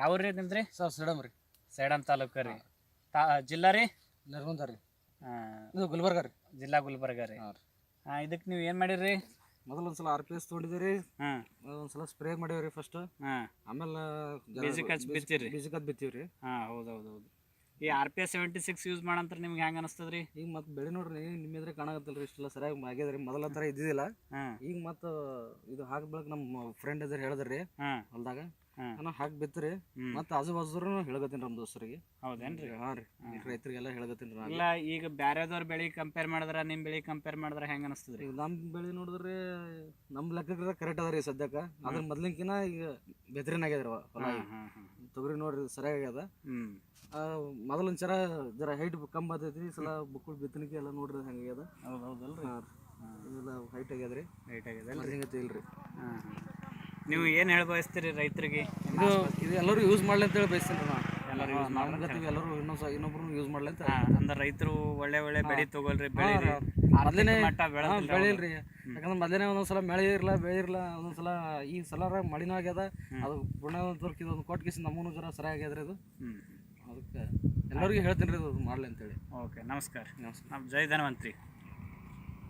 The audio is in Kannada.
ಯಾವ ರೀ ನಿಮ್ದ್ರಿ ಸರ್ ಸಿಡಮ್ ರೀ. ಸೈಡನ್ ತಾಲೂಕ ರೀ. ತಾ ಜಿಲ್ಲಾ ರೀ? ರೀ. ಇದು ಗುಲ್ಬರ್ಗ ರೀ. ಜಿಲ್ಲಾ ಗುಲ್ಬರ್ಗ ರೀ. ಹಾಂ ಇದಕ್ಕೆ ನೀವು ಏನು ಮಾಡಿರಿ? ಮೊದಲು ಒಂದ್ಸಲ ಆರ್ ಪಿ ಎಸ್ ತೊಗೊಂಡಿದ್ದೀರಿ. ಹಾಂ. ಒಂದ್ಸಲ ಸ್ಪ್ರೇ ಮಾಡೀವಿ ರೀ ಫಸ್ಟ್ ಹಾಂ. ಆಮೇಲೆ ಬೀಜ ಕಚ್ಚಿ ಬಿತ್ತೀರಿ. ಬೀಜಕ್ಕದ್ ಬಿತ್ತೀವಿ ರೀ ಹಾಂ ಹೌದು ಹೌದು ಹೌದು ಈ R P S seventy six use ಮಾಡಂತ್ರ ನಿಮ್ಗೆ ಹೆಂಗೆ ಅನಿಸ್ತದ್ರಿ? ಈಗ ಮತ್ತೆ ಬೆಳೆ ನೋಡ್ರಿ ನಿಮ್ಮ ಎದುರು ರೀ ಇಷ್ಟೆಲ್ಲ ಸರಿಯಾಗಿ ಆಗ್ಯದ್ರಿ. ಮೊದಲ ಥರ ಇದ್ದಿದ್ದಿಲ್ಲ. ಈಗ ಮತ್ತೆ ಇದು ಹಾಕಿ ಬೆಳಕ್ ನಮ್ಮ ಫ್ರೆಂಡ್ ಇದ್ದಾರೆ ಹೇಳಿದ್ರಿ ಹೊಲ್ದಾಗ. ನಾನು ಹಾಕಿ ಬಿತ್ತರಿ. ಮತ್ತ ಆಜು ಬಾಜು ಹೇಳಕತ್ತೀನಿ ನಮ್ಮ ದೋಸ್ತರಿಗೆ. ಹೌದೇನ್ರಿ? ಹಾಂ ರೀ. ರೈತರಿಗೆಲ್ಲ ಹೇಳಕತ್ತೀನಿ ರೀ ಇಲ್ಲ ಈಗ ಬ್ಯಾರೆದವ್ರ ಬೆಳಿ ಕಂಪೇರ್ ಮಾಡಿದ್ರ ನಿಮ್ಮ ಬೆಳಿ ಕಂಪೇರ್ ಮಾಡಿದ್ರ ಹೆಂಗ್ ಅನಸ್ತದ್ರಿ? ನಮ್ ಈಗ ನಮ್ಮ ಬೆಳಿ ನೋಡಿದ್ರೆ ನಮ್ಮ ಲೆಕ್ಕಕ್ಕೆ ಕರೆಕ್ಟ್ ಅದ ಸದ್ಯಕ್ಕ. ಸದ್ಯಕ್ಕೆ ಅದ್ರ ಮೊದ್ಲಿನ್ಕಿನ ಈಗ ಬೆದ್ರಿನ ಆಗ್ಯದ್ರ ಹೊಲ ತೊಗರಿ ನೋಡ್ರಿ ಸರಿಯಾಗಿ ಆಗ್ಯದ. ಹ್ಞೂ ಮೊದಲು ಜರ ಹೈಟ್ ಕಮ್ಮಿ ಈ ಸಲ ಬುಕ್ಕುಳ ಬಿತ್ತನಿಕೆ ಎಲ್ಲ ನೋಡ್ರಿ ಹಂಗೆ ಆಗ್ಯದ. ಹೌದು ಹೌದಲ್ರಿ? ಹೈಟ್ ಇದೆಲ್ಲ ಹೈಟ್ ಆಗ್ಯದ ಹಿಂಗತಿ ಇಲ್ರಿ. ಹಾಂ ನೀವು ಏನು ಹೇಳ ಬಯಸ್ತೀರಿ ರೈತರಿಗೆ? ಇದು ಇದು ಎಲ್ಲರೂ ಯೂಸ್ ಮಾಡ್ಲಿ ಅಂತ ಹೇಳಿ ಬಯಸ್ತೀನಿ ನಾವು. ಎಲ್ಲರೂ ಯೂಸ್ ಎಲ್ಲರೂ ಇನ್ನೊಂದು ಇನ್ನೊಬ್ರು ಯೂಸ್ ಮಾಡ್ಲಿ ಅಂತ ಅಂದ್ರೆ ರೈತರು ಒಳ್ಳೆ ಒಳ್ಳೆ ಬೆಳೆ ತಗೊಳ್ರಿ ಬೆಳಿ ಮೊದಲನೇ ಮಟ್ಟ ಯಾಕಂದ್ರೆ ಮೊದಲನೇ ಒಂದೊಂದ್ಸಲ ಮಳೆ ಇರಲ್ಲ ಬೆಳೆ ಇರಲ್ಲ ಒಂದೊಂದ್ಸಲ ಈ ಸಲ ಮಳಿನೂ ಆಗ್ಯದ. ಅದು ಒಂದು ಇದೊಂದು ಕೊಟ್ಟು ಕಿಸಿ ನಮ್ಮೂ ಜರ ಸರಿ ಆಗ್ಯದ್ರಿ ಅದು. ಅದಕ್ಕೆ ಎಲ್ಲರಿಗೂ ಹೇಳ್ತೀನಿ ರೀ ಅದು ಮಾಡ್ಲಿ ಅಂತೇಳಿ. ಓಕೆ ನಮಸ್ಕಾರ. ನಮಸ್ಕಾರ. ನಮ್ಮ ಜೈ ಧನ್ವಂತ್ರಿ.